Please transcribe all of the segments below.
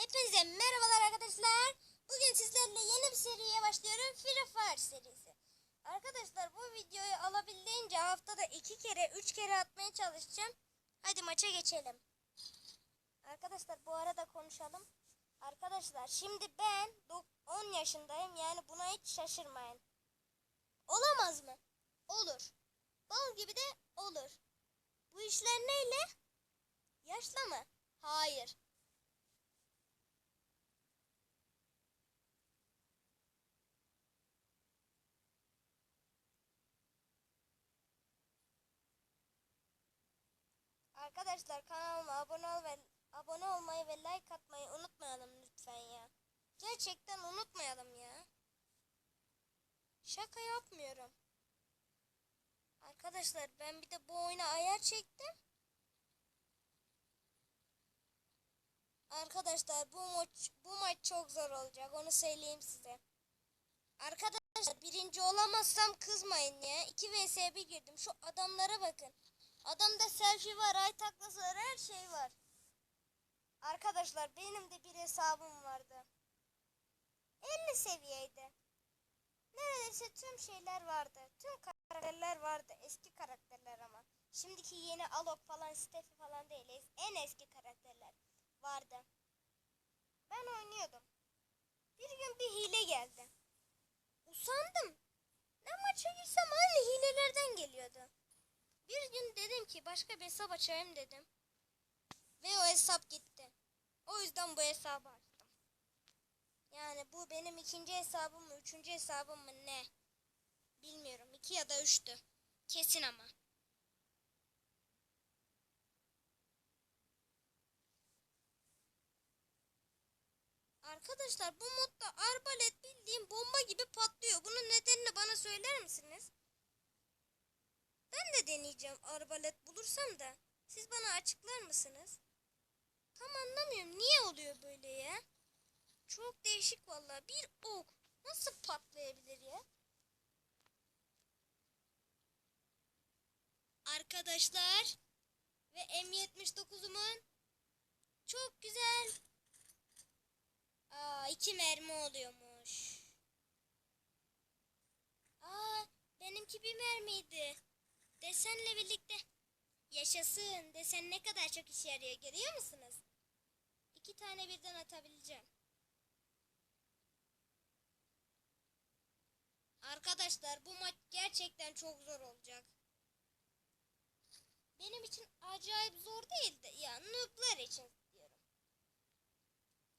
Hepinize merhabalar arkadaşlar. Bugün sizlerle yeni bir seriye başlıyorum. Free Fire serisi. Arkadaşlar bu videoyu alabildiğince haftada iki kere, üç kere atmaya çalışacağım. Hadi maça geçelim. Arkadaşlar bu arada konuşalım. Arkadaşlar şimdi ben dok- 10 yaşındayım. Yani buna hiç şaşırmayın. Olamaz mı? Olur. Bal gibi de olur. Bu işler neyle? Yaşla mı? Hayır. Arkadaşlar kanalıma abone ol ve abone olmayı ve like atmayı unutmayalım lütfen ya. Gerçekten unutmayalım ya. Şaka yapmıyorum. Arkadaşlar ben bir de bu oyuna ayar çektim. Arkadaşlar bu maç bu maç çok zor olacak onu söyleyeyim size. Arkadaşlar birinci olamazsam kızmayın ya. 2 vs 1 girdim. Şu adamlara bakın. Adamda selfie var, ay taklası var, her şey var. Arkadaşlar benim de bir hesabım vardı. 50 seviyeydi. Neredeyse tüm şeyler vardı. Tüm karakterler vardı. Eski karakterler ama. Şimdiki yeni Alok falan, Steffi falan değil. En eski karakterler vardı. Ben oynuyordum. Bir gün bir hile geldi. Usandım. Ne maça girsem aynı hilelerden geliyordu. Bir gün dedim ki başka bir hesap açayım dedim. Ve o hesap gitti. O yüzden bu hesabı açtım. Yani bu benim ikinci hesabım mı, üçüncü hesabım mı ne? Bilmiyorum. iki ya da üçtü. Kesin ama. Arkadaşlar bu modda arbalet bildiğim bomba gibi patlıyor. Bunun nedenini bana söyler misiniz? Ben de deneyeceğim arbalet bulursam da. Siz bana açıklar mısınız? Tam anlamıyorum. Niye oluyor böyle ya? Çok değişik vallahi. Bir ok nasıl patlayabilir ya? Arkadaşlar ve M79'umun çok güzel. Aa iki mermi oluyormuş. Aa benimki bir mermiydi. Desenle birlikte. Yaşasın. Desen ne kadar çok işe yarıyor görüyor musunuz? İki tane birden atabileceğim. Arkadaşlar bu maç gerçekten çok zor olacak. Benim için acayip zor değil de ya noob'lar için diyorum.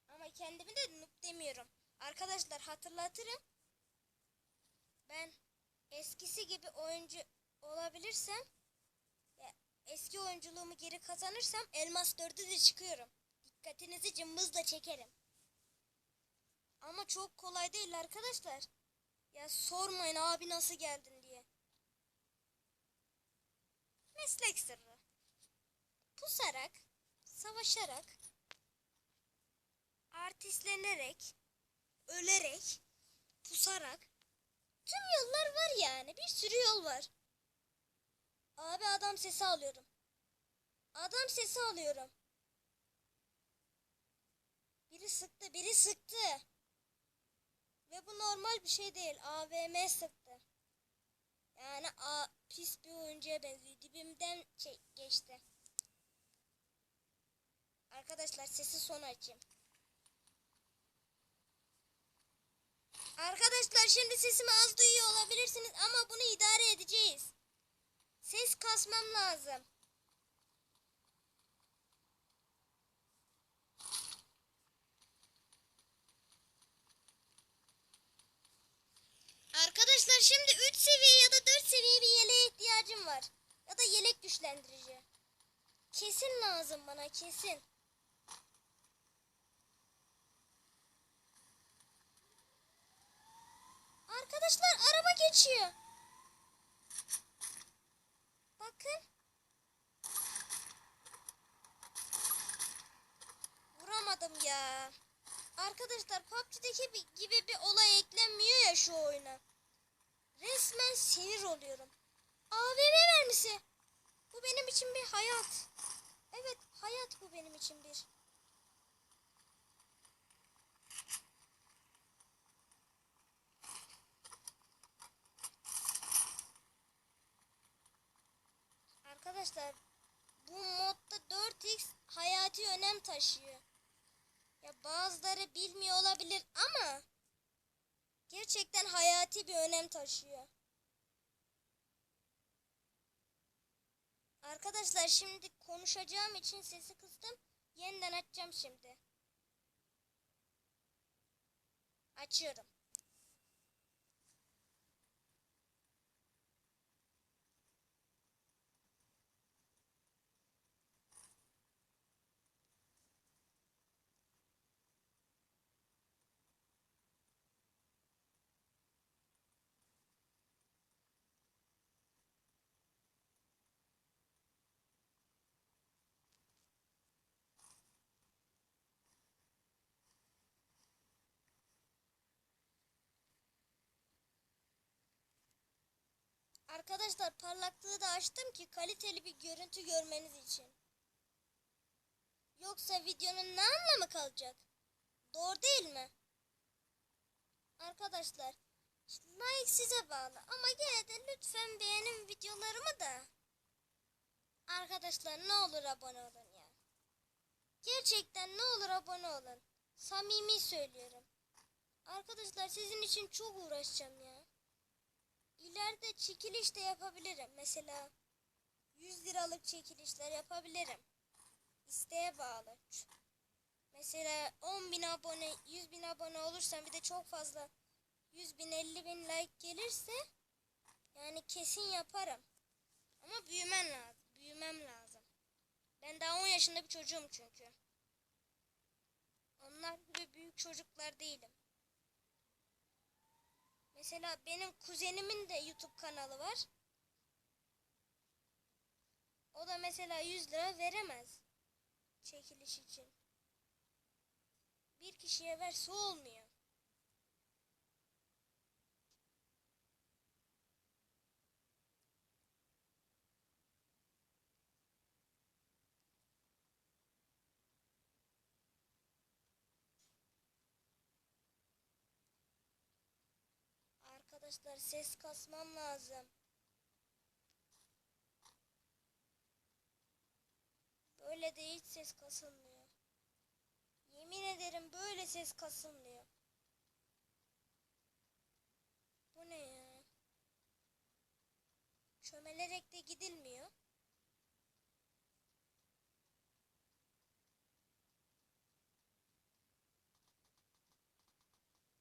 Ama kendimi de noob demiyorum. Arkadaşlar hatırlatırım. Ben eskisi gibi oyuncu olabilirsem eski oyunculuğumu geri kazanırsam Elmas 4'e de çıkıyorum. Dikkatinizi cımbızla çekerim. Ama çok kolay değil arkadaşlar. Ya sormayın abi nasıl geldin diye. Meslek sırrı. Pusarak, savaşarak, artistlenerek, ölerek, pusarak tüm yollar var yani. Bir sürü yol var. Abi adam sesi alıyorum. Adam sesi alıyorum. Biri sıktı, biri sıktı. Ve bu normal bir şey değil. AVM sıktı. Yani a, pis bir oyuncuya benziyor. Dibimden şey, geçti. Arkadaşlar sesi son açayım. Arkadaşlar şimdi sesimi az duyuyor olabilirsiniz ama bunu idare edeceğiz. Ses kasmam lazım. Arkadaşlar şimdi 3 seviye ya da 4 seviye bir yeleğe ihtiyacım var. Ya da yelek güçlendirici. Kesin lazım bana kesin. Arkadaşlar araba geçiyor. arkadaşlar PUBG'deki gibi bir olay eklenmiyor ya şu oyuna. Resmen sinir oluyorum. AVM vermesi. Bu benim için bir hayat. Evet hayat bu benim için bir. Arkadaşlar bu modda 4x hayati önem taşıyor. Ya bazıları bilmiyor olabilir ama gerçekten hayati bir önem taşıyor. Arkadaşlar şimdi konuşacağım için sesi kıstım. Yeniden açacağım şimdi. Açıyorum. Arkadaşlar parlaklığı da açtım ki kaliteli bir görüntü görmeniz için. Yoksa videonun ne anlamı kalacak? Doğru değil mi? Arkadaşlar like size bağlı ama gene de lütfen beğenin videolarımı da. Arkadaşlar ne olur abone olun ya. Gerçekten ne olur abone olun. Samimi söylüyorum. Arkadaşlar sizin için çok uğraşacağım ya. İleride çekiliş de yapabilirim. Mesela 100 liralık çekilişler yapabilirim. İsteğe bağlı. Mesela 10 bin abone, 100 bin abone olursam bir de çok fazla 100 bin, 50 bin like gelirse yani kesin yaparım. Ama büyümem lazım. Büyümem lazım. Ben daha 10 yaşında bir çocuğum çünkü. Onlar gibi büyük çocuklar değilim. Mesela benim kuzenimin de YouTube kanalı var. O da mesela 100 lira veremez. Çekiliş için. Bir kişiye verse olmuyor. Arkadaşlar ses kasmam lazım. Böyle de hiç ses kasılmıyor. Yemin ederim böyle ses kasılmıyor. Bu ne ya? Çömelerek de gidilmiyor.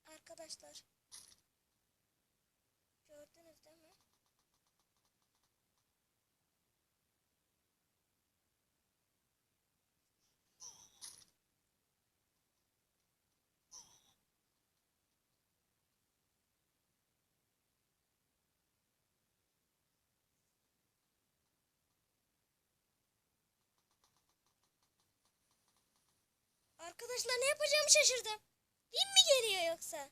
Arkadaşlar Gördünüz değil mi? Arkadaşlar ne yapacağımı şaşırdım. Bin mi geliyor yoksa?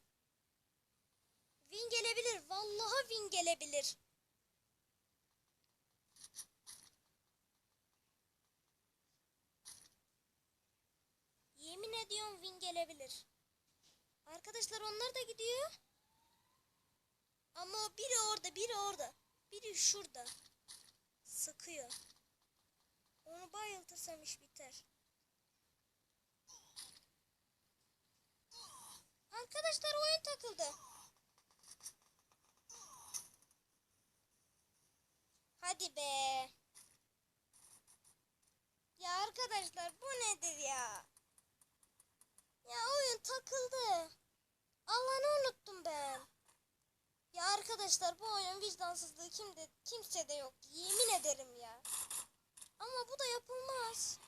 Win gelebilir. Vallahi win gelebilir. Yemin ediyorum win gelebilir. Arkadaşlar onlar da gidiyor. Ama biri orada, biri orada. Biri şurada. Sıkıyor. Onu bayıltırsam iş biter. Arkadaşlar oyun takıldı. Hadi be. Ya arkadaşlar bu nedir ya? Ya oyun takıldı. Allah'ını unuttum ben. Ya arkadaşlar bu oyun vicdansızlığı kimde kimsede yok. Yemin ederim ya. Ama bu da yapılmaz.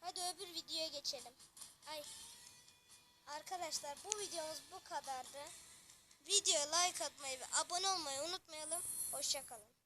Hadi öbür videoya geçelim. Ay. Arkadaşlar bu videomuz bu kadardı. Videoya like atmayı ve abone olmayı unutmayalım. Hoşçakalın.